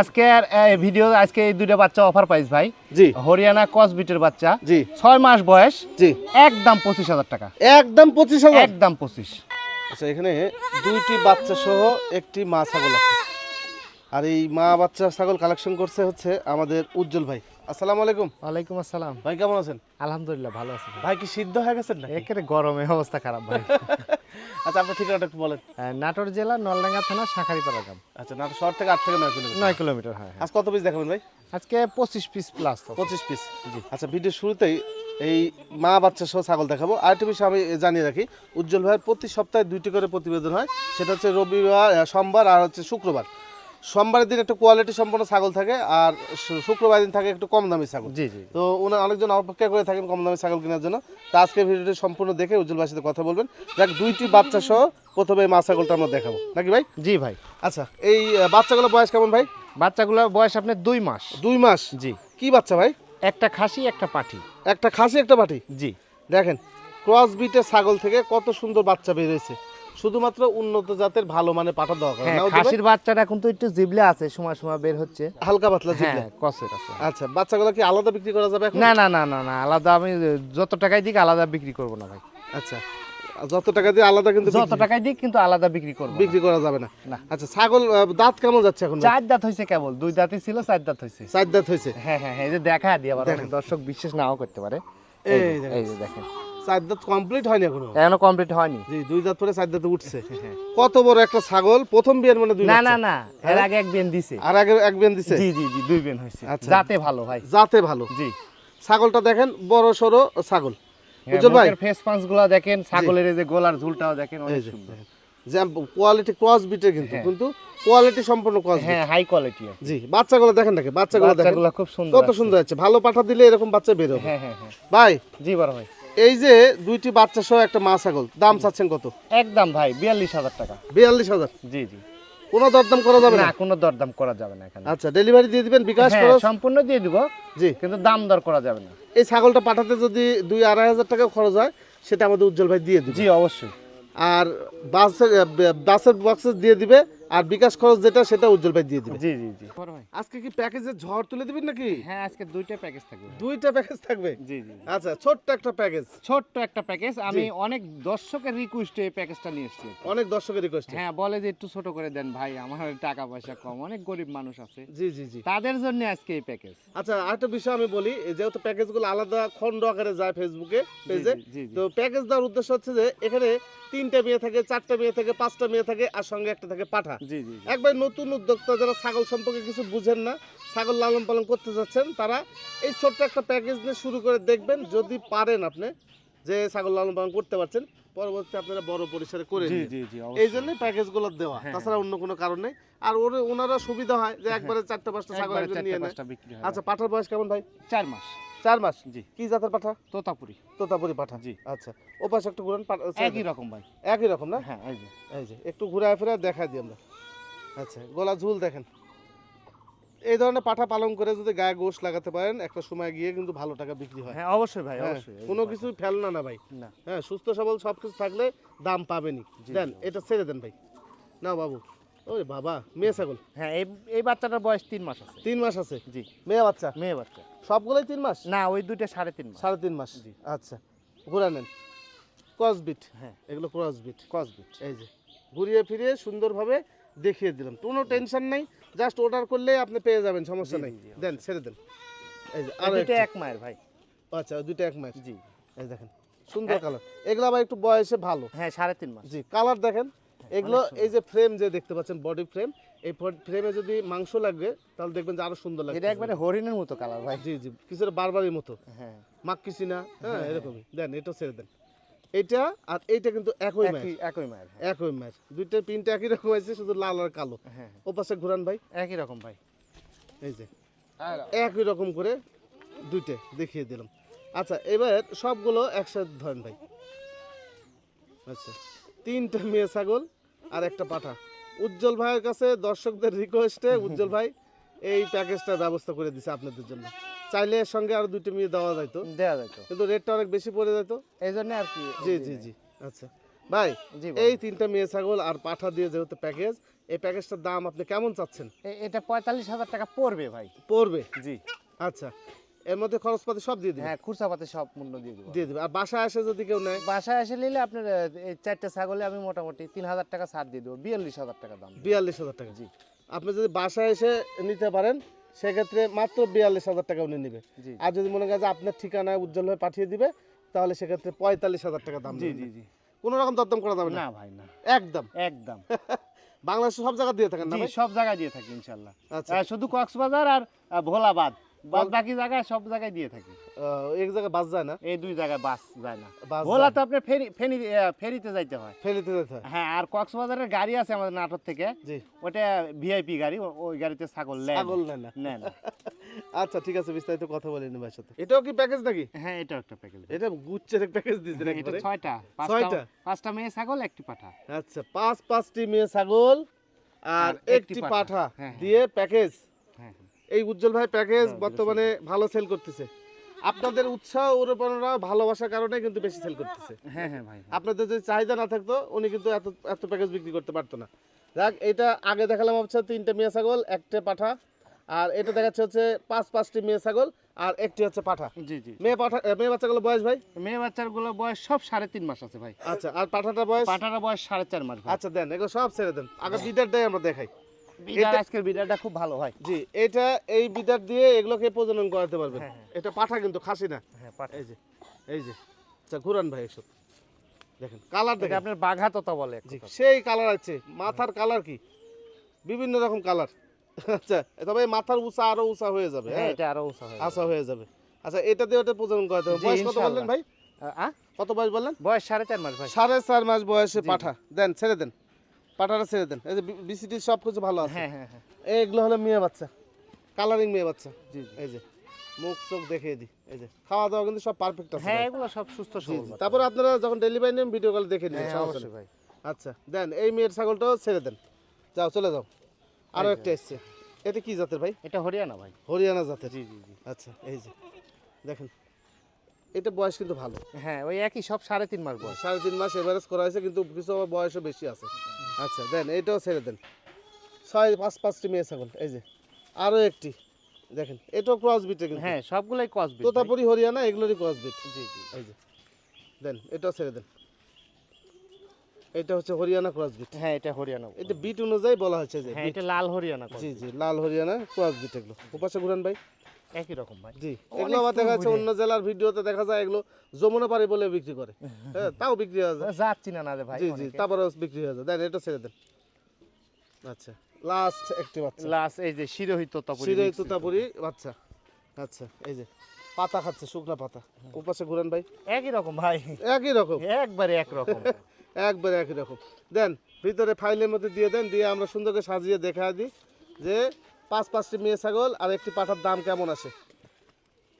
আজকে ভিডিও আজকে এই দুইটা বাচ্চা অফার পাইস ভাই। জি। হরিয়ানা কসবিটের বাচ্চা। জি। ছয় মাস বয়স জি। একদম পঁচিশ হাজার টাকা। একদম পঁচিশ হাজার। একদম পঁচিশ। আচ্ছা এখানে দুইটি বাচ্চা সহ একটি মা ছাগল আছে। আর এই মা বাচ্চা ছাগল কালেকশন করছে হচ্ছে আমাদের উজ্জ্বল ভাই। আসসালামু আলাইকুম। ওয়ালাইকুম আসসালাম। ভাই কেমন আছেন? আলহামদুলিল্লাহ ভালো আছি ভাই। কি সিদ্ধ হয়ে গেছেন না একেবারে গরমে অবস্থা খারাপ ভাই। আচ্ছা আপনার ঠিকানাটা একটু বলেন। নাটোর জেলা নলডাঙ্গা থানা শাখারিপাড়া গ্রাম। আচ্ছা না শহর থেকে আট থেকে নয় কিলোমিটার। নয় কিলোমিটার হয় হ্যাঁ। আজ কত পিস দেখাবেন ভাই? আজকে পঁচিশ পিস প্লাস পঁচিশ পিস জি। আচ্ছা ভিডিও শুরুতেই এই মা বাচ্চা সহ ছাগল দেখাবো। আরেকটা বিষয় আমি জানিয়ে রাখি উজ্জ্বল ভাইয়ের প্রতি সপ্তাহে দুইটি করে প্রতিবেদন হয়। সেটা হচ্ছে রবিবার সোমবার আর হচ্ছে শুক্রবার। সোমবারের দিন একটু কোয়ালিটি সম্পন্ন ছাগল থাকে আর শুক্রবার দিন থাকে একটু কম দামি ছাগল। জি জি তো ওনার অনেকজন অপেক্ষা করে থাকেন কম দামি ছাগল কেনার জন্য। তো আজকে ভিডিওটি সম্পূর্ণ দেখে উজ্জ্বল ভাইয়ের সাথে কথা বলবেন। দেখ দুইটি বাচ্চা সহ প্রথমে এই মা ছাগলটা আমরা দেখাবো। নাকি ভাই? জি ভাই। আচ্ছা এই বাচ্চাগুলোর বয়স কেমন ভাই? বাচ্চাগুলোর বয়স আপনার দুই মাস। দুই মাস? জি। কি বাচ্চা ভাই? একটা খাসি একটা পাঠি। একটা খাসি একটা বাটি জি। দেখেন ক্রস বিটের ছাগল থেকে কত সুন্দর বাচ্চা বের হয়েছে। শুধুমাত্র উন্নত জাতের ভালো মানে পাঠা দেওয়া হ্যাঁ খাসির বাচ্চাটা কিন্তু একটু জিবলে আছে সময় সময় বের হচ্ছে। হালকা পাতলা হ্যাঁ জিগলে কসের আছে। আচ্ছা বাচ্চাগুলো কি আলাদা বিক্রি করা যাবে না না না না না আলাদা আমি যত টাকায় দিক আলাদা বিক্রি করব না ভাই। আচ্ছা যত টাকা দিয়ে আলাদা কিন্তু যত টাকায় দিক কিন্তু আলাদা বিক্রি করব বিক্রি করা যাবে না। আচ্ছা ছাগল দাঁত কেমন যাচ্ছে এখন? চার দাঁত হয়েছে কেবল দুই দাঁতই ছিল চার দাঁত হয়েছে। চার দাঁত হয়েছে? হ্যাঁ হ্যাঁ হ্যাঁ এই যে দেখা দিয়ে আবার দর্শক বিশ্বাস নাও করতে পারে। এই যে, দেখেন। এই যে দেখেন চার দাঁত কমপ্লিট হয়নি এখনও? এখনও কমপ্লিট হয়নি। জি দুই দাঁত পরে চার দাঁতে উঠছে। কত বড় একটা ছাগল? প্রথম বিয়ের মানে দুই না না না এর আগে এক বেন দিছে। আর আগে এক বেন দিছে? জি জি জি দুই বেন হয়েছে। ভালো ভাই। জাতে ভালো। জি। ছাগলটা দেখেন বড় ছাগল। হ্যাঁ, ভাই? ফেস পাঁচগুলা দেখেন ছাগলের এই যে গোলার ঝুলটাও দেখেন অনেক সুন্দর। কোয়ালিটি ক্রস বিটের কিন্তু হ্যাঁ। কিন্তু কোয়ালিটি সম্পূর্ণ ক্রস হ্যাঁ হাই কোয়ালিটি জি বাচ্চাগুলো দেখেন নাকি বাচ্চাগুলো দেখেন। বাচ্চাগুলো খুব সুন্দর কত সুন্দর আছে ভালো পাঠা দিলে এরকম বাচ্চা বের হবে। হ্যাঁ। ভাই? জি বড় ভাই। এই যে দুইটি বাচ্চা সহ একটা মা ছাগল দাম চাচ্ছেন কত? একদম ভাই বিয়াল্লিশ হাজার টাকা। বিয়াল্লিশ হাজার? জি জি। কোনো দরদাম করা যাবে না? কোনো দরদাম করা যাবে না এখানে। আচ্ছা ডেলিভারি দিয়ে দিবেন বিকাশ হ্যাঁ, খরচ? সম্পূর্ণ দিয়ে দিব জি। কিন্তু দাম দর করা যাবে না। এই ছাগলটা পাঠাতে যদি দুই আড়াই হাজার টাকা খরচ হয় সেটা আমাদের উজ্জ্বল ভাই দিয়ে দিবে। জি অবশ্যই। আর বাসের বাসের বক্সে দিয়ে দিবে আর বিকাশ খরচ যেটা সেটা উজ্জ্বল ভাই দিয়ে দিবে। জি জি জি। আজকে কি প্যাকেজের ঝড় তুলে দিবেন নাকি? হ্যাঁ আজকে দুইটা প্যাকেজ থাকবে। দুইটা প্যাকেজ থাকবে? জি জি আচ্ছা ছোট্ট একটা প্যাকেজ ছোট্ট একটা প্যাকেজ আমি অনেক দর্শকের রিকোয়েস্টে এই প্যাকেজটা নিয়ে এসেছি। অনেক দর্শকের রিকোয়েস্ট হ্যাঁ বলে যে একটু ছোট করে দেন ভাই আমার টাকা পয়সা কম অনেক গরিব মানুষ আছে। জি জি জি। তাদের জন্য আজকে এই প্যাকেজ আচ্ছা আরেকটা বিষয় আমি বলি এই যেহেতু প্যাকেজগুলো আলাদা খণ্ড আকারে যায় ফেসবুকে পেজে। তো প্যাকেজ দেওয়ার উদ্দেশ্য হচ্ছে যে এখানে তিনটা মেয়ে থাকে চারটা মেয়ে থাকে পাঁচটা মেয়ে থাকে আর সঙ্গে একটা থাকে পাঠা। জি জি। একবার নতুন উদ্যোক্তা যারা ছাগল সম্পর্কে কিছু বুঝেন না ছাগল লালন পালন করতে যাচ্ছেন তারা এই ছোট্ট একটা প্যাকেজ নিয়ে শুরু করে দেখবেন যদি পারেন আপনি যে ছাগল লালন পালন করতে পারছেন পরবর্তী আপনারা বড় পরিসরে করে এই জন্য জন্যই প্যাকেজগুলো দেওয়া হ্যাঁ, তাছাড়া অন্য কোনো কারণ নেই। আর ওর ওনারা সুবিধা হয় যে একবারে চারটা পাঁচটা ছাগল নিয়ে হয়। আচ্ছা পাঠার বয়স কেমন ভাই? চার মাস। চার মাস জি। কি জাতের পাঠা? তোতাপুরি। তোতাপুরি পাঠা। জি। আচ্ছা ও পাশে একটু ঘুরান একই রকম ভাই। একই রকম না? হ্যাঁ এই যে। এই যে একটু ঘুরায় ফিরে দেখাই দিই আমরা। আচ্ছা গলা ঝুল দেখেন। এই ধরনের পাঠা পালন করে যদি গায়ে গোশ লাগাতে পারেন একটা সময় গিয়ে কিন্তু ভালো টাকা বিক্রি হয়। হ্যাঁ অবশ্যই ভাই হ্যাঁ, অবশ্যই। কোনো কিছু ফেলনা না ভাই। না। হ্যাঁ সুস্থ সবল সব কিছু থাকলে দাম পাবেনি দেন এটা ছেড়ে দেন ভাই। না বাবু। ওই বাবা মেয়ে ছাগল? হ্যাঁ এই এই বাচ্চাটার বয়স তিন মাস আছে। তিন মাস আছে? জি। মেয়ে বাচ্চা? মেয়ে বাচ্চা। সবগুলোই তিন মাস? না ওই দুইটা সাড়ে তিন মাস। সাড়ে তিন মাস? জি। আচ্ছা ঘুরা নেন। Cross breed. হ্যাঁ। এগুলো ক্রস বিট। কসবিট এই যে ঘুরিয়ে ফিরিয়ে সুন্দরভাবে দেখিয়ে দিলাম। কোনো টেনশন নেই জাস্ট অর্ডার করলেই আপনি পেয়ে যাবেন সমস্যা নেই। দেন ছেড়ে দেন। এই যে আরও দুইটা এক মায়ের ভাই। আচ্ছা দুইটা এক মাস জি। এই দেখেন সুন্দর কালার। এগুলো আবার একটু বয়সে ভালো। হ্যাঁ সাড়ে তিন মাস। জি কালার দেখেন। এগুলো এই যে ফ্রেম যে দেখতে পাচ্ছেন বডি ফ্রেম এই ফ্রেমে যদি মাংস লাগবে তাহলে দেখবেন যে আরও সুন্দর লাগবে এটা একবারে হরিণের মতো কালার ভাই। জি জি কিছুটা বারবারই মতো। হ্যাঁ। মাক্কিসি না? হ্যাঁ। এরকমই। দেন এটা ছেড়ে দেন। এটা আর এইটা কিন্তু একই ম্যাচ একই হ্যাঁ একই ম্যাচ দুইটা প্রিন্ট একই রকম আছে শুধু লাল আর কালো। হ্যাঁ ও পাশে ঘুরান ভাই। একই রকম ভাই। এই যে। একই রকম করে দুইটা দেখিয়ে দিলাম। আচ্ছা এবার সবগুলো একসাথে ধরেন ভাই। আচ্ছা। তিনটা মেয়ে ছাগল আর একটা পাঠা। উজ্জ্বল ভাইয়ের কাছে দর্শকদের রিকোয়েস্টে উজ্জ্বল ভাই এই প্যাকেজটার ব্যবস্থা করে দিছে আপনাদের জন্য। চাইলে এর সঙ্গে আরও দুইটা মেয়ে দেওয়া যাইতো। দেওয়া যায় তো কিন্তু রেটটা অনেক বেশি পড়ে যেত এই জন্য আর কি জি জি জি। আচ্ছা। ভাই এই তিনটা মেয়ে ছাগল আর পাঠা দিয়ে যেহেতু প্যাকেজ এই প্যাকেজটার দাম আপনি কেমন চাচ্ছেন? এটা পঁয়তাল্লিশ হাজার টাকা পড়বে ভাই। পড়বে? জি। আচ্ছা। এর মধ্যে খরচপাতি সব দিয়ে দিবে হ্যাঁ খুরসাপাতে সব মূল্য দিয়ে দেবো। দিয়ে দিবে। আর বাসায় এসে যদি কেউ নেয়? বাসায় এসে নিলে আপনার এই চারটে ছাগলে আমি মোটামুটি তিন হাজার টাকা ছাড় দিয়ে দেবো। বিয়াল্লিশ হাজার টাকা দাম। বিয়াল্লিশ হাজার টাকা। জি। আপনি যদি বাসায় এসে নিতে পারেন সেক্ষেত্রে মাত্র বিয়াল্লিশ হাজার টাকা উনি নেবে। আর যদি মনে করেন যে আপনার ঠিকানায় উজ্জ্বল হয়ে পাঠিয়ে দিবে তাহলে সেক্ষেত্রে পঁয়তাল্লিশ হাজার টাকা দাম জি জি জি। কোনো রকম দরদাম করা যাবে না? ভাই না। একদম। একদম। বাংলাদেশে সব জায়গা দিয়ে থাকেন না ভাই? সব জায়গায় দিয়ে থাকি ইনশাল্লাহ। আচ্ছা। শুধু কক্সবাজার আর ভোলাবাদ। বাদ বাকি জায়গায় সব জায়গায় দিয়ে থাকি। এক জায়গায় বাস যায় না? এই দুই জায়গায় বাস যায় না। ভোলা তো আপনার ফেরি ফেরি ফেরিতে যাইতে হয়। ফেলিতে যেতে হয়। হ্যাঁ আর কক্সবাজারের গাড়ি আছে আমাদের নাটোর থেকে। জি। ওটা ভিআইপি গাড়ি ওই গাড়িতে ছাগল নেয় ছাগল নেয় না। নেয় না। আচ্ছা ঠিক আছে বিস্তারিত কথা বলে সাথে। এটাও কি প্যাকেজ নাকি? হ্যাঁ এটা একটা প্যাকেজ এটা গুচ্ছের প্যাকেজ দিয়েছেন এটা একবারে। ছয়টা। ছয়টা? পাঁচটা পাঁচটা মেয়ে ছাগল একটি পাঠা। আচ্ছা পাঁচ পাঁচটি মেয়ে ছাগল আর একটি পাঠা। হ্যাঁ, হ্যাঁ। দিয়ে প্যাকেজ হ্যাঁ এই উজ্জ্বল ভাই প্যাকেজ হ্যাঁ, বর্তমানে ভালো সেল করতেছে। আপনাদের উৎসাহ উরোপণরা ভালোবাসার কারণে কিন্তু বেশি সেল করতেছে। হ্যাঁ হ্যাঁ ভাই আপনাদের যদি চাহিদা না থাকতো উনি কিন্তু এত এত প্যাকেজ বিক্রি করতে পারতো না। যাক এটা আগে দেখালাম হচ্ছে তিনটে মেয়ে ছাগল একটা পাঠা। আর এটা দেখাচ্ছে হচ্ছে পাঁচ পাঁচটি মেয়ে ছাগল আর একটি হচ্ছে পাঠা। জি জি। মেয়ে পাঠা মেয়ে বাচ্চাগুলো বয়স ভাই? মেয়ে বাচ্চাগুলো বয়স সব সাড়ে তিন মাস আছে ভাই। আচ্ছা আর পাঠাটা বয়স? পাঠাটা বয়স সাড়ে চার মাস আচ্ছা দেন এগুলো সব ছেড়ে দেন। আগে বিডারটাই আমরা দেখাই। এটা- আজকের বিড়াটা খুব ভালো হয়। জি এটা এই বিডার দিয়ে এগুলোকে প্রজনন করাতে পারবেন। হ্যাঁ, হ্যাঁ। এটা পাঠা কিন্তু খাসি না। হ্যাঁ এই যে এই যে আচ্ছা ঘুরান ভাই একশো দেখেন কালার দেখেন। আপনার বাঘা তোতা বলে। সেই কালার আছে। মাথার কালার কি? বিভিন্ন রকম কালার। আচ্ছা তবে মাথার উঁচা আরও উঁচা হয়ে যাবে হ্যাঁ এটা আরও উঁচা হয় আশা হয়ে যাবে। আচ্ছা এটা দিয়ে ওটা প্রজনন করাতে হবে। বয়স কত বললেন ভাই? কত বয়স বললেন? বয়স সাড়ে চার মাস ভাই। সাড়ে চার মাস বয়সে পাঠা। দেন ছেড়ে দেন। পাঠাটা ছেড়ে দেন। এই যে বিসিটি সব কিছু ভালো আছে। হ্যাঁ হ্যাঁ হ্যাঁ। এইগুলো হলো মেয়ে বাচ্চা। কালারিং মেয়ে বাচ্চা। জি এই যে মুখ চোখ দেখিয়ে দিই। এই যে খাওয়া দাওয়া কিন্তু সব পারফেক্ট আছে হ্যাঁ এগুলো সব সুস্থ সবল তারপর আপনারা যখন ডেলিভারি নেন ভিডিও কল দেখে নিন হ্যাঁ অবশ্যই ভাই। আচ্ছা দেন এই মেয়ের ছাগলটাও ছেড়ে দেন। যাও চলে যাও। আরও একটা এসছে। এটা কি জাতের ভাই? এটা হরিয়ানা ভাই। হরিয়ানা জাতের। জি জি জি। আচ্ছা এই যে দেখেন। এটা বয়স কিন্তু ভালো। হ্যাঁ ওই একই সব সাড়ে তিন মাস বয়স। সাড়ে তিন মাস এভারেজ করা হয়েছে কিন্তু কিছু আবার বয়সও বেশি আছে। আচ্ছা দেন এটাও ছেড়ে দেন। ছয় পাঁচ পাঁচটি মেয়ে ছাগল এই যে। আরও একটি দেখেন এটাও ক্রস বিটে কিন্তু। হ্যাঁ সবগুলাই কসবি তোতাপুরি হরিয়ানা এগুলোরই ক্রস বিট জি জি। এই যে দেন এটাও ছেড়ে দেন। এটা হচ্ছে হরিয়ানা ক্রস বিট হ্যাঁ এটা হরিয়ানা এটা বিট অনুযায়ী বলা হচ্ছে যে হ্যাঁ এটা লাল হরিয়ানা জি জি লাল হরিয়ানা ক্রস বিট এগুলো। ওপাশে ঘুরান ভাই। একই রকম ভাই। জি এগুলো আবার দেখা যাচ্ছে অন্য জেলার ভিডিওতে দেখা যায় এগুলো যমুনা পাড়ি বলে বিক্রি করে। হ্যাঁ তাও বিক্রি হয়ে যায়। যাচ্ছি না না ভাই জি জি তারপরে বিক্রি হয়ে যায়। দেন এটা ছেড়ে দেন। আচ্ছা লাস্ট একটি বাচ্চা। লাস্ট এই যে শিরোহিত বাচ্চা। আচ্ছা এই যে পাতা খাচ্ছে শুকনা পাতা। ওপাশে ঘুরান ভাই। একই রকম ভাই। একই রকম। একবারে এক রকম। একবারে একই রকম। দেন ভিতরে ফাইলের মধ্যে দিয়ে দেন দিয়ে আমরা সুন্দর করে সাজিয়ে দেখা দিই যে পাঁচ পাঁচটি মেয়ে ছাগল আর একটি পাঠার দাম কেমন আসে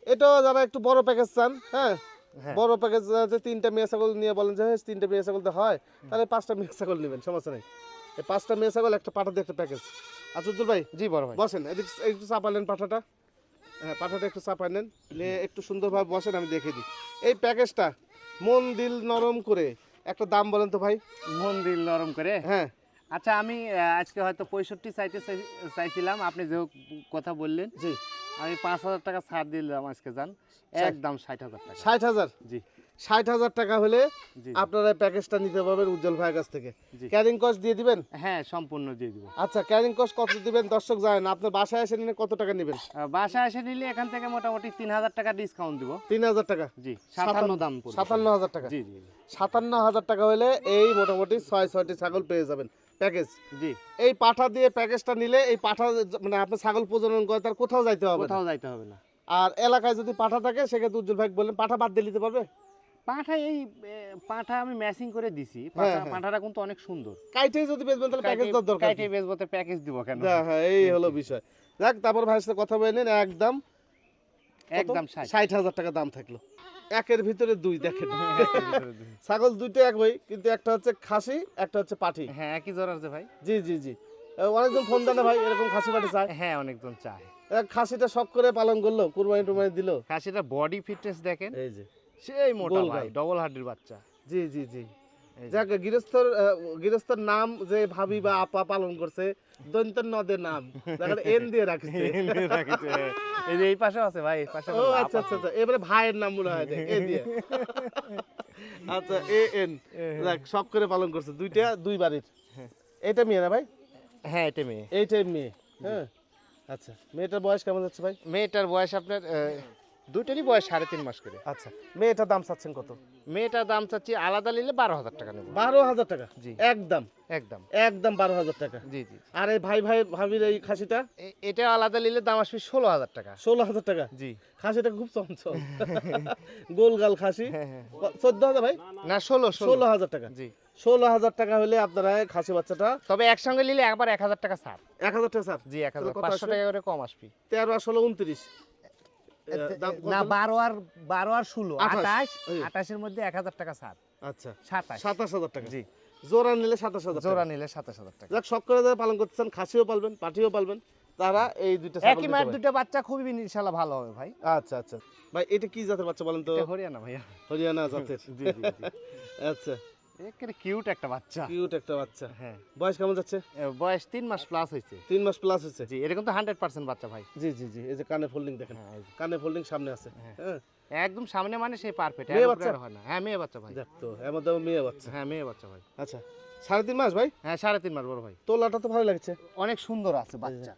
এটাও যারা একটু বড় প্যাকেজ চান হ্যাঁ? হ্যাঁ। বড় প্যাকেজ যে তিনটা মেয়ে ছাগল নিয়ে বলেন যে হ্যাঁ, তিনটা মেয়ে ছাগল তো হয় তাহলে পাঁচটা মেয়ে ছাগল নেবেন সমস্যা নেই। এই পাঁচটা মেয়ে ছাগল একটা পাঠা দিয়ে একটা প্যাকেজ আচ্ছা উজ্জ্বল ভাই জি বড় ভাই। বসেন এদিক একটু চাপালেন পাঠাটা। হ্যাঁ পাঠাটা একটু চাপাই নেন নিয়ে একটু সুন্দরভাবে বসেন আমি দেখে দিই। এই প্যাকেজটা মন দিল নরম করে একটা দাম বলেন তো ভাই। মন দিল নরম করে? হ্যাঁ। আচ্ছা আমি আজকে হয়তো পঁয়ষট্টি চাইতে চাইছিলাম আপনি যে কথা বললেন। জি। আমি পাঁচ হাজার টাকা ছাড় দিলাম আজকে যান একদম ষাট হাজার টাকা। ষাট হাজার? জি। ষাট হাজার টাকা হলে আপনারা প্যাকেজটা নিতে পারবেন উজ্জ্বল ভাইয়ের কাছ থেকে। ক্যারিং কস্ট দিয়ে দিবেন? হ্যাঁ সম্পূর্ণ দিয়ে দিব। আচ্ছা ক্যারিং কস্ট কত দিবেন? দর্শক জানেন আপনার বাসায় এসে নিলে কত টাকা নেবেন? বাসায় এসে নিলে এখান থেকে মোটামুটি তিন হাজার টাকা ডিসকাউন্ট দিব। তিন হাজার টাকা? জি সাতান্ন দাম সাতান্ন হাজার টাকা? জি জি। সাতান্ন হাজার টাকা হলে এই মোটামুটি ছয় ছয়টি ছাগল পেয়ে যাবেন। প্যাকেজ। জি। এই পাঠা দিয়ে প্যাকেজটা নিলে এই পাঠা মানে আপনি ছাগল প্রজনন করে তার কোথাও যাইতে হবে কোথাও যাইতে হবে না। আর এলাকায় যদি পাঠা থাকে সেক্ষেত্রে উজ্জ্বল ভাই বললেন পাঠা বাদ দিয়ে নিতে পারবে? পাঁঠা এই পাঁঠা আমি ম্যাচিং করে দিছি। হ্যাঁ, পাঁঠা- হ্যাঁ। কিন্তু অনেক সুন্দর। কাইটেই যদি বেচবেন তাহলে প্যাকেজ দেওয়ার দরকার প্যাকেজ দিব কেন? হ্যাঁ হ্যাঁ এই হলো বিষয়। যাক তারপর ভাইয়ের সাথে কথা বলে নিন একদম একদম ষাট হাজার টাকা দাম থাকল। একের ভিতরে দুই দেখেন। ছাগল দুইটা এক ভাই কিন্তু একটা হচ্ছে খাসি একটা হচ্ছে পাঠি। হ্যাঁ একই জ্বর আছে ভাই। জি জি জি। অনেকজন ফোন দেন ভাই এরকম খাসি পাঠি চায়? হ্যাঁ অনেকজন চায়। খাসিটা শখ করে পালন করল কুরবানি টুরবানি দিল। খাসিটা বডি ফিটনেস দেখেন। এই যে। সেই মোটা ভাই ডবল হাড্ডির বাচ্চা। জি জি জি। যাক গৃহস্থর গৃহস্থর নাম যে ভাবি বা আপা পালন করছে দন্ত নদের নাম। দেখেন এন দিয়ে রাখছে। হ্যাঁ। এই যে এই পাশে আছে ভাই পাশে ও আচ্ছা আচ্ছা আচ্ছা। এবারে ভাইয়ের নাম মনে হয় এ দিয়ে। আচ্ছা এ এন যাক সব করে পালন করছে। দুইটা দুই বাড়ির। এটা মেয়ে না ভাই? হ্যাঁ এটা মেয়ে। এইটাই মেয়ে। হ্যাঁ। আচ্ছা মেয়েটার বয়স কেমন যাচ্ছে ভাই? মেয়েটার বয়স আপনার দুইটারই বয়স সাড়ে তিন মাস করে। আচ্ছা মেয়েটার দাম চাচ্ছেন কত? মেয়েটার দাম চাচ্ছি আলাদা নিলে বারো হাজার টাকা নেব। বারো হাজার টাকা? জি। একদম। একদম। একদম বারো হাজার টাকা। জি জি আর এই ভাই ভাই ভাবির এই খাসিটা? এটা আলাদা নিলে দাম আসবে ষোলো হাজার টাকা। ষোলো হাজার টাকা? জি। খাসিটা খুব চঞ্চল। গোলগাল খাসি। হ্যাঁ হ্যাঁ। চোদ্দ হাজার ভাই? না ষোলো ষোলো। হাজার টাকা। জি। ষোলো হাজার টাকা হলে আপনারা খাসি বাচ্চাটা তবে একসঙ্গে নিলে একবার এক হাজার টাকা ছাড়। এক হাজার টাকা স্যার জি এক হাজার। পাঁচশো টাকা করে কম আসবে। তেরো ষোলো উনত্রিশ। না? বারো আর বারো আর ষোলো। আঠাশ। আঠাশ আঠাশের মধ্যে এক হাজার টাকা ছাড়। আচ্ছা। সাতাশ। সাতাশ হাজার টাকা। জি। জোড়া নিলে সাতাশ হাজার জোড়া নিলে সাতাশ হাজার টাকা। যাক শখ করে যারা পালন করতেছেন খাসিও পালবেন পাঠিও পালবেন তারা এই দুইটা একই মায়ের। দুটো বাচ্চা খুবই ইনশাল্লাহ ভালো হবে ভাই। আচ্ছা আচ্ছা। ভাই এটা কি জাতের বাচ্চা বলেন তো? হরিয়ানা ভাইয়া। হরিয়ানা জাতের। আচ্ছা। একেবারে কিউট একটা বাচ্চা। কিউট একটা বাচ্চা। হ্যাঁ। বয়স কেমন যাচ্ছে? বয়স তিন মাস প্লাস হয়েছে। তিন মাস প্লাস হচ্ছে জি এটা কিন্তু হান্ড্রেড পার্সেন্ট বাচ্চা ভাই। জি জি জি এই যে কানে ফোল্ডিং দেখেন। হ্যাঁ, এই যে। কানে ফোল্ডিং সামনে আছে। হ্যাঁ। হ্যাঁ। একদম সামনে মানে সেই পারফেক্ট মেয়ে বাচ্চা? হয় না। হ্যাঁ মেয়ে বাচ্চা ভাই। দেখ তো এর মধ্যে মেয়ে বাচ্চা। হ্যাঁ মেয়ে বাচ্চা ভাই। আচ্ছা সাড়ে তিন মাস ভাই? হ্যাঁ সাড়ে তিন মাস বড় ভাই। তোলাটা তো ভালো লাগছে। অনেক সুন্দর আছে বাচ্চা।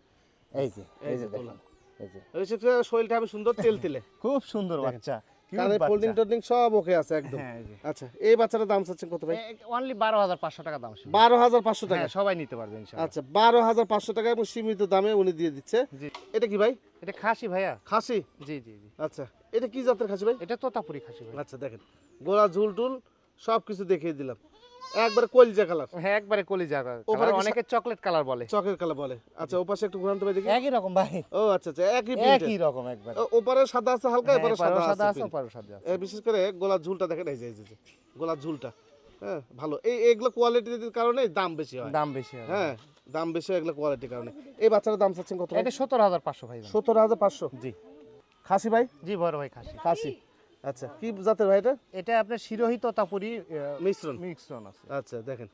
এই যে এই এই যে যে দেখুন। এই যে। শরীরটা সুন্দর তেল তেলে। খুব সুন্দর বাচ্চা। Cute ফোল্ডিং টোল্ডিং সব ওকে আছে একদম। হ্যাঁ আচ্ছা এই বাচ্চাটার দাম চাচ্ছেন কত ভাই? অনলি বারো হাজার পাঁচশো টাকা দাম বারো হাজার পাঁচশো টাকা। হ্যাঁ সবাই নিতে পারবে আচ্ছা বারো হাজার পাঁচশো টাকা এবং সীমিত দামে উনি দিয়ে দিচ্ছে। এটা কি ভাই? এটা খাসি ভাইয়া। খাসি? জি জি জি। আচ্ছা এটা কি জাতের খাসি ভাই? এটা তোতাপুরি খাসি ভাই আচ্ছা দেখেন। গোড়া ঝুল টুল সব কিছু দেখিয়ে দিলাম। একবারে কলজা কালার হ্যাঁ একবারে কলিজা ওপারে অনেকে চকলেট কালার বলে। চকের কালার বলে। আচ্ছা ওপাশে একটু ঘুরান তো ভাই দেখি। একই রকম ভাই। ও আচ্ছা আচ্ছা একই প্রিন্টের একই রকম একবার। ওপারে সাদা আছে হালকা হ্যাঁ, এপারে সাদা সাদা আছে আছে print। ওপারেও সাদা আছে। বিশেষ করে ঝুলটা দেখেন এই যে ঝুলটা। হ্যাঁ ভালো। এই এগুলো কোয়ালিটির কারণে দাম বেশি হয়। দাম বেশি হবে হ্যাঁ দাম বেশি হয় এগুলো কোয়ালিটির কারণে। এই বাচ্চাটার দাম চাচ্ছেন কত এটা সতেরো হাজার পাঁচশো ভাই। সত্তর হাজার পাঁচশো? জি। খাসি ভাই? জি বড় ভাই খাসি। খাসি। আচ্ছা কি জাতের ভাই এটা? এটা আপনার শিরোহিত তাপুরি মিশ্রণ। মিক্সন আছে। আচ্ছা দেখেন।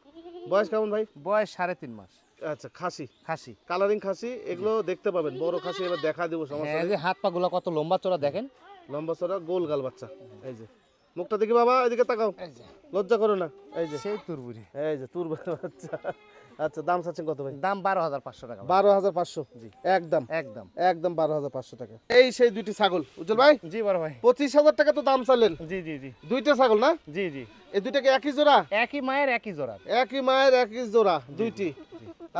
বয়স কেমন ভাই? বয়স সাড়ে তিন মাস। আচ্ছা খাসি? খাসি। কালারিং খাসি এগুলো দেখতে পাবেন। বড় খাসি এবার দেখা দেবো সমস্যা হ্যাঁ, এই যে হাত পা গুলো কত লম্বা চড়া দেখেন। লম্বা চড়া গোল গাল বাচ্চা। এই যে। মুখটা দেখি বাবা এদিকে তাকাও। লজ্জা করো না। এই যে। সেই তুরবুরি এই যে তুর বাচ্চা। আচ্ছা দাম চাচ্ছেন কত ভাই? দাম বারো হাজার পাঁচশো টাকা বারো হাজার পাঁচশো? জি। একদম। একদম। একদম বারো হাজার পাঁচশো টাকা। এই সেই দুইটি ছাগল উজ্জ্বল ভাই? জি বড় ভাই। পঁচিশ হাজার টাকা তো দাম চাইলেন। জি জি জি। দুইটা ছাগল না? জি জি। এই দুইটাকে একই জোড়া? একই মায়ের একই জোড়া। একই মায়ের একই জোড়া দুইটি?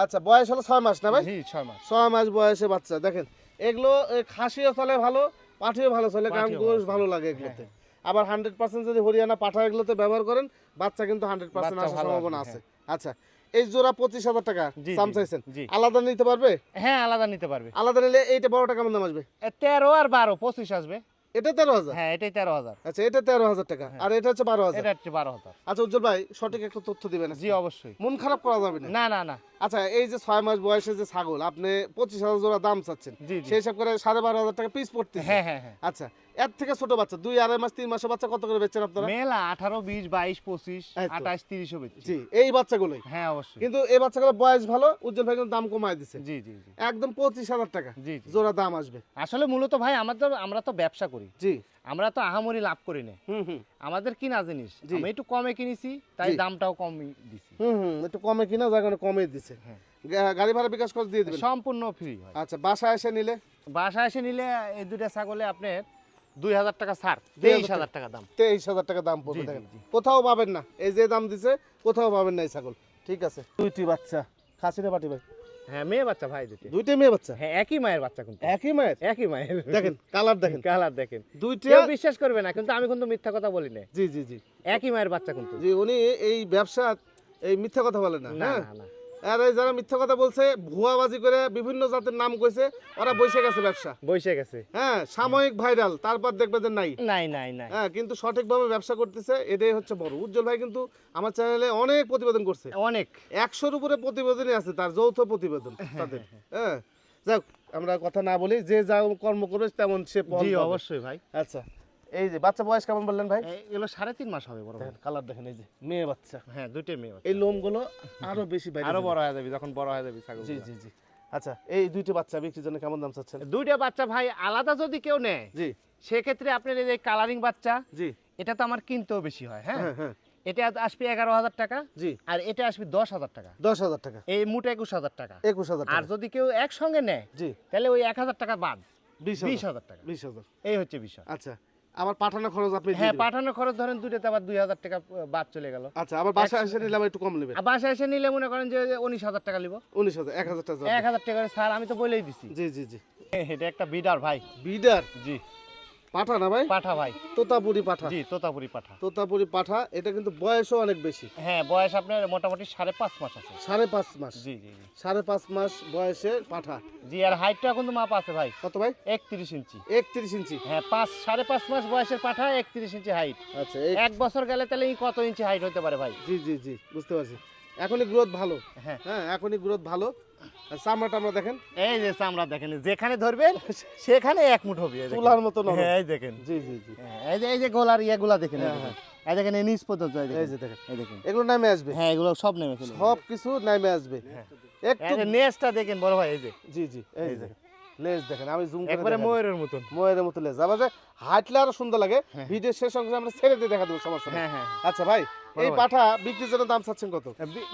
আচ্ছা বয়স হলো ছয় মাস না ভাই? জি ছয় মাস। ছয় মাস বয়সে বাচ্চা দেখেন। এগুলো খাসিও চলে ভালো পাঠিও ভালো চলে কারণ গোশ ভালো লাগে এগুলোতে। আবার হান্ড্রেড পার্সেন্ট যদি হরিয়ানা পাঠা এগুলোতে ব্যবহার করেন বাচ্চা কিন্তু হান্ড্রেড পার্সেন্ট আসার সম্ভাবনা আছে। আচ্ছা এই জোড়া পঁচিশ হাজার টাকা দাম চাইছেন। আলাদা নিতে পারবে? হ্যাঁ আলাদা নিতে পারবে। আলাদা নিলে এইটা কেমন দাম আসবে? তেরো আর বারো পঁচিশ আসবে। এটা তেরো হাজার? হ্যাঁ এটাই তেরো হাজার। আচ্ছা এটা তেরো হাজার টাকা। আর এটা হচ্ছে বারো হাজার। এটা হচ্ছে বারো হাজার। আচ্ছা উজ্জ্বল ভাই সঠিক একটা তথ্য দিবেন জি অবশ্যই। মন খারাপ করা যাবে না। না না না। আচ্ছা এই যে ছয় মাস বয়সে যে ছাগল আপনি পঁচিশ হাজার জোড়া দাম চাচ্ছেন। সেই হিসাব করে সাড়ে বারো হাজার টাকা পিস পড়তে হ্যাঁ হ্যাঁ হ্যাঁ। আচ্ছা এর থেকে ছোট বাচ্চা দুই আড়াই মাস তিন মাসের বাচ্চা কত করে বেচছেন আপনারা? মেলা আঠারো বিশ বাইশ পঁচিশ আঠাশ তিরিশও বেচছি। জি এই বাচ্চাগুলোই। হ্যাঁ অবশ্যই। কিন্তু এই বাচ্চাগুলো বয়স ভালো উজ্জ্বল ভাই কিন্তু দাম কমায় দিছে। জি জি একদম পঁচিশ হাজার টাকা। জি জোড়া দাম আসবে। আসলে মূলত ভাই আমাদের আমরা তো ব্যবসা করি। জি। আমরা তো আহামরি লাভ করি না। আমাদের কিনা জিনিস আমি একটু কমে কিনেছি তাই দামটাও কম দিছি। হুম হুম একটু কমে কিনা যার কারণে কমে দিছে। হ্যাঁ। গাড়ি ভাড়া বিকাশ করে দিয়ে দিবেন। সম্পূর্ণ ফ্রি আচ্ছা বাসা এসে নিলে? বাসা এসে নিলে এই দুটা ছাগলে আপনার দুই হাজার টাকা ছাড় তেইশ হাজার টাকা দাম। তেইশ হাজার টাকা দাম পড়বে জি, জি, দেখেন। কোথাও পাবেন না এই যে দাম দিছে কোথাও পাবেন না এই ছাগল। ঠিক আছে। দুইটি বাচ্চা। খাসি পাটি ভাই? হ্যাঁ মেয়ে বাচ্চা ভাই দুটি দুইটাই মেয়ে বাচ্চা? হ্যাঁ একই মায়ের বাচ্চা কিন্তু। একই মায়ের? একই মায়ের। দেখেন কালার দেখেন। কালার দেখেন। দুইটা বিশ্বাস করবে না কিন্তু আমি কিন্তু মিথ্যা কথা বলি না জি জি জি। একই মায়ের বাচ্চা কিন্তু। জি উনি এই ব্যবসা এই মিথ্যা কথা বলে না না হ্যাঁ? না, না যারা মিথ্যা কথা বলছে ভুয়াবাজি করে বিভিন্ন জাতের নাম কইছে ওরা বসে গেছে ব্যবসা। বসে গেছে। হ্যাঁ সাময়িক ভাইরাল তারপর দেখবে যে নাই। নাই নাই নাই। হ্যাঁ কিন্তু সঠিকভাবে ব্যবসা করতেছে এটাই হচ্ছে বড়। উজ্জ্বল ভাই কিন্তু আমার চ্যানেলে অনেক প্রতিবেদন করছে। অনেক। একশোর উপরে প্রতিবেদনই আছে তার যৌথ প্রতিবেদন তাদের। হ্যাঁ যাক আমরা কথা না বলি যে যা কর্ম করবে তেমন সে অবশ্যই ভাই। আচ্ছা। এই যে বাচ্চা বয়স কেমন বললেন ভাই? এগুলো সাড়ে তিন মাস হবে বড় কালার দেখেন এই যে মেয়ে বাচ্চা। হ্যাঁ দুইটাই মেয়ে। এই লোমগুলো আরও বেশি আরও বড় হয়ে যাবে যখন বড় হয়ে যাবে ছাগল জি জি জি। আচ্ছা এই দুইটি বাচ্চা বিক্রির জন্য কেমন দাম চাচ্ছেন? দুইটা বাচ্চা ভাই আলাদা যদি কেউ নেয় জি। সেক্ষেত্রে আপনার এই যে কালারিং বাচ্চা জি। এটা তো আমার কিনতেও বেশি হয় হ্যাঁ? হ্যাঁ হ্যাঁ। এটা আসবে এগারো হাজার টাকা জি। আর এটা আসবে দশ হাজার টাকা। দশ হাজার টাকা। এই মোট একুশ হাজার টাকা। একুশ হাজার আর যদি কেউ একসঙ্গে নেয় জি। তাহলে ওই এক হাজার টাকা বাদ। বিশ হাজার টাকা। বিশ হাজার। এই হচ্ছে বিষয়। আচ্ছা আবার পাঠানো খরচ আপনি হ্যাঁ পাঠানো খরচ ধরেন দুইটাতে আবার দুই হাজার টাকা বাদ চলে গেল। আচ্ছা আবার বাসায় এসে নিলে নিলাম একটু কম নেবে বাসায় এসে নিলে মনে করেন যে উনিশ হাজার টাকা নিব। উনিশ হাজার এক হাজার টাকা এক হাজার টাকা স্যার আমি তো বলেই দিছি। জি জি জি। এটা একটা বিডার ভাই। বিডার? জি। পাঠা না ভাই? পাঠা ভাই। তোতাপুরি পাঠা। জি তোতাপুরি পাঠা। তোতাপুরি পাঠা এটা কিন্তু বয়সও অনেক বেশি। হ্যাঁ বয়স আপনার মোটামুটি সাড়ে পাঁচ মাস আছে। সাড়ে পাঁচ মাস। জি জি সাড়ে পাঁচ মাস বয়সে পাঠা। জি আর হাইটটা কিন্তু মাপ আছে ভাই। কত ভাই? একত্রিশ ইঞ্চি। একত্রিশ ইঞ্চি। হ্যাঁ পাঁচ সাড়ে পাঁচ মাস বয়সের পাঠা একত্রিশ ইঞ্চি হাইট। আচ্ছা এক বছর গেলে তাহলে এই কত ইঞ্চি হাইট হতে পারে ভাই? জি জি জি বুঝতে পারছি। এখনই গ্রোথ ভালো। হ্যাঁ। হ্যাঁ এখনই গ্রোথ ভালো। আর চামড়াটা দেখেন। এই যে চামড়া দেখেন যেখানে ধরবেন সেখানে এক মুঠ হবে। তুলার মতো হ্যাঁ, এই দেখেন। জি জি জি। হ্যাঁ, এই যে এই যে গোলার ইয়েগুলা দেখেন এই হ্যাঁ, দেখেন। এই দেখেন নিচ পর্যন্ত এই এই যে দেখেন। এই দেখেন। এগুলো নামে আসবে। হ্যাঁ এগুলো সব নেমে আসবে সব কিছু নামে আসবে। একটু নেসটা দেখেন বড় ভাই এই যে। জি জি এই দেখেন লেজ দেখেন আমি জুম করে একবারে ময়ূরের মতন। ময়ের মতো লেজ। আবার যে হাঁটলে আরও সুন্দর লাগে হ্যাঁ। ভিডিও শেষ অংশে আমরা ছেড়ে দিয়ে দেখা দেবো সমস্যা হ্যাঁ হ্যাঁ আচ্ছা ভাই এই পাঠা বিক্রির জন্য দাম চাচ্ছেন কত?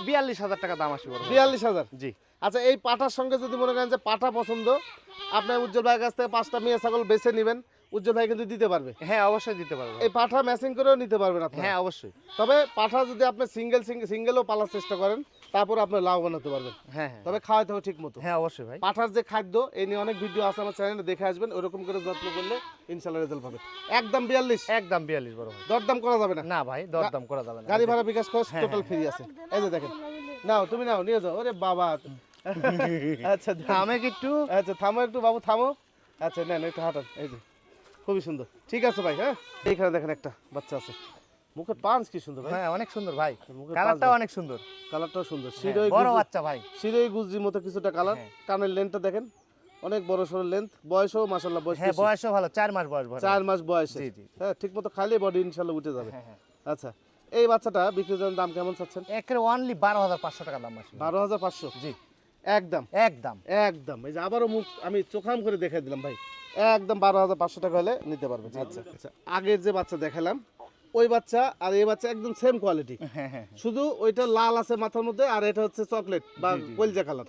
বিয়াল্লিশ হাজার টাকা দাম আসবে বিয়াল্লিশ হাজার? জি। আচ্ছা এই পাঠার সঙ্গে যদি মনে করেন যে পাঠা পছন্দ আপনার উজ্জ্বল ভাইয়ের কাছ থেকে পাঁচটা মেয়ে ছাগল বেছে নেবেন উজ্জ্বল ভাই কিন্তু দিতে পারবে। হ্যাঁ অবশ্যই দিতে পারব। এই পাঠা ম্যাচিং করেও নিতে পারবেন আপনি হ্যাঁ অবশ্যই। তবে পাঠা যদি আপনি সিঙ্গেল সিঙ্গেলও পালার চেষ্টা করেন তারপর আপনি লাভবান হতে পারবেন। হ্যাঁ হ্যাঁ। তবে খাওয়াতে হবে ঠিক মতো। হ্যাঁ অবশ্যই ভাই। পাঠার যে খাদ্য এই নিয়ে অনেক ভিডিও আছে আমার চ্যানেলে দেখে আসবেন। ওরকম করে যত্ন করলে ইনশাল্লাহ রেজাল্ট পাবেন। একদম বিয়াল্লিশ। একদম বিয়াল্লিশ বড় ভাই। দরদাম করা যাবে না। না ভাই দরদাম করা যাবে না। গাড়ি ভাড়া বিকাশ খরচ হ্যাঁ, টোটাল ফ্রি আছে। এই যে দেখেন। নাও তুমি নাও নিয়ে যাও। ওরে বাবা। আচ্ছা আমি একটু? আচ্ছা থামো একটু বাবু থামো। আচ্ছা নেন একটু হাঁটান। এই যে খুবই সুন্দর। ঠিক আছে ভাই হ্যাঁ? এইখানে দেখেন একটা বাচ্চা আছে। মুখের পাঁচ কি সুন্দর ভাই? হ্যাঁ অনেক সুন্দর ভাই। কালারটাও অনেক সুন্দর। কালারটাও সুন্দর। হ্যাঁ, শিরোই বড় বাচ্চা ভাই। শিরোই গুজির মতো কিছুটা কালার। হ্যাঁ। কানের লেন্থটা দেখেন অনেক বড় সড়ো লেন্থ বয়সও বয়স হ্যাঁ বয়সও ভালো চার মাস বয়স ভালো চার মাস বয়সে। জি জি। হ্যাঁ ঠিক মতো খাইলে বডি ইনশাল্লাহ উঠে যাবে। হ্যাঁ আচ্ছা এই বাচ্চাটা বিক্রির জন্য দাম কেমন চাচ্ছেন? একের অনলি বারো হাজার পাঁচশো টাকা দাম হাজার পাঁচশো? জি। একদম? একদম। একদম। এই যে আবারও মুখ আমি চোখাম করে দেখাই দিলাম ভাই। একদম বারো হাজার পাঁচশো টাকা হলে নিতে পারবেন আচ্ছা আচ্ছা। আগের যে বাচ্চা দেখালাম ওই বাচ্চা আর এই বাচ্চা একদম সেম কোয়ালিটি হ্যাঁ হ্যাঁ শুধু ওইটা লাল আছে মাথার মধ্যে আর এটা হচ্ছে চকলেট বা। কলজা কালার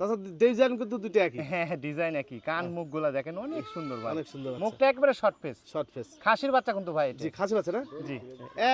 তাছাড়া ডিজাইন কিন্তু দুটো একই। হ্যাঁ হ্যাঁ ডিজাইন একই। কান মুখগুলা দেখেন অনেক সুন্দর ভাই। অনেক সুন্দর মুখটা একবারে শর্ট ফেস শর্ট ফেস খাসির বাচ্চা কিন্তু ভাই এটা। জি খাসি বাচ্চা না? জি।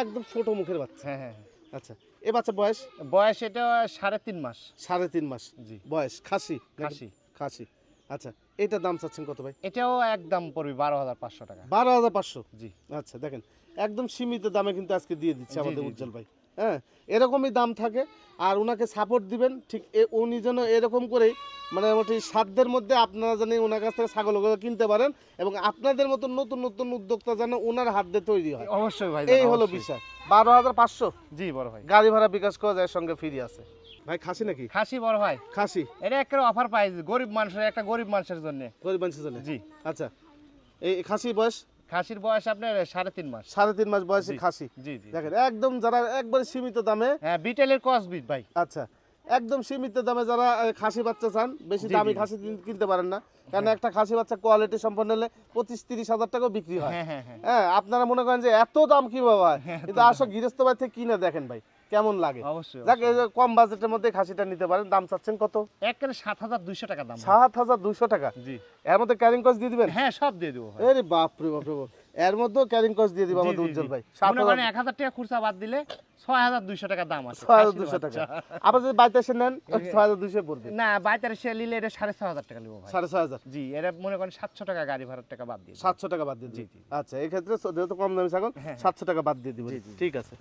একদম ছোট মুখের বাচ্চা। হ্যাঁ হ্যাঁ হ্যাঁ। আচ্ছা এই বাচ্চা বয়স? বয়স এটা সাড়ে তিন মাস। সাড়ে তিন মাস। জি। বয়স খাসি? খাসি। খাসি। আচ্ছা এটার দাম চাচ্ছেন কত ভাই? এটাও একদম পড়বে বারো হাজার পাঁচশো টাকা। বারো হাজার পাঁচশো। জি। আচ্ছা দেখেন একদম সীমিত দামে কিন্তু আজকে দিয়ে দিচ্ছে আমাদের উজ্জ্বল ভাই। হ্যাঁ এরকমই দাম থাকে আর ওনাকে সাপোর্ট দিবেন ঠিক উনি যেন এরকম করেই মানে মোটামুটি সাধ্যের মধ্যে আপনারা যেন ওনার কাছ থেকে ছাগলগুলো কিনতে পারেন এবং আপনাদের মতো নতুন নতুন উদ্যোক্তা যেন ওনার হাত দিয়ে তৈরি হয়। অবশ্যই ভাই এই হলো বিষয়। বারো হাজার পাঁচশো? জি বড় ভাই। গাড়ি ভাড়া বিকাশ করা যায় সঙ্গে ফ্রি আছে। ভাই খাসি নাকি? খাসি বড় ভাই। খাসি? এটা একটা অফার পাইছে গরিব মানুষের একটা গরিব মানুষের জন্য। গরিব মানুষের জন্য? জি। আচ্ছা। এই খাসি বয়স? খাসির বয়স আপনার সাড়ে তিন মাস। সাড়ে তিন মাস বয়সে খাসি। জি জি দেখেন একদম যারা একবারে সীমিত দামে হ্যাঁ বিটেলের কসবিট ভাই। আচ্ছা একদম সীমিত দামে যারা খাসি বাচ্চা চান বেশি দামি খাসি কিনতে পারেন না। কারণ একটা খাসি বাচ্চা কোয়ালিটি সম্পন্ন হলে পঁচিশ তিরিশ হাজার টাকাও বিক্রি হয়। হ্যাঁ হ্যাঁ হ্যাঁ। হ্যাঁ আপনারা মনে করেন যে এত দাম কীভাবে হয়? কিন্তু আসো গৃহস্থ বাড়ি থেকে কিনে দেখেন ভাই। কেমন লাগে? অবশ্যই যাক এই যে কম বাজেটের মধ্যে খাসিটা নিতে পারেন দাম চাচ্ছেন কত? একেবারে সাত হাজার দুইশো টাকা দাম। সাত হাজার দুশো টাকা? জি। এর মধ্যে ক্যারিং কস্ট দিয়ে দিবেন? হ্যাঁ সব দিয়ে দেবো আরে বাপ রে বাপ রে বাপ। এর মধ্যেও ক্যারিং কস্ট দিয়ে দিব আমাদের উজ্জ্বল ভাই। সাত মনে হাজার করেন এক হাজার টাকা খুচরা বাদ দিলে ছয় হাজার দুইশো টাকা দাম আছে ছয় হাজার দুশো টাকা। আবার যদি এসে নেন ছয় হাজার দুশো পড়বে। না বাইতারে সে নিলে এটা সাড়ে ছয় হাজার টাকা নেব সাড়ে ছয় হাজার। জি এটা মনে করেন সাতশো টাকা গাড়ি ভাড়ার টাকা বাদ দিয়ে দিবো। সাতশো টাকা বাদ দিয়ে জি। আচ্ছা এই ক্ষেত্রে যেহেতু কম দামি ছাগল হ্যাঁ। সাতশো টাকা বাদ দিয়ে জি। ঠিক আছে।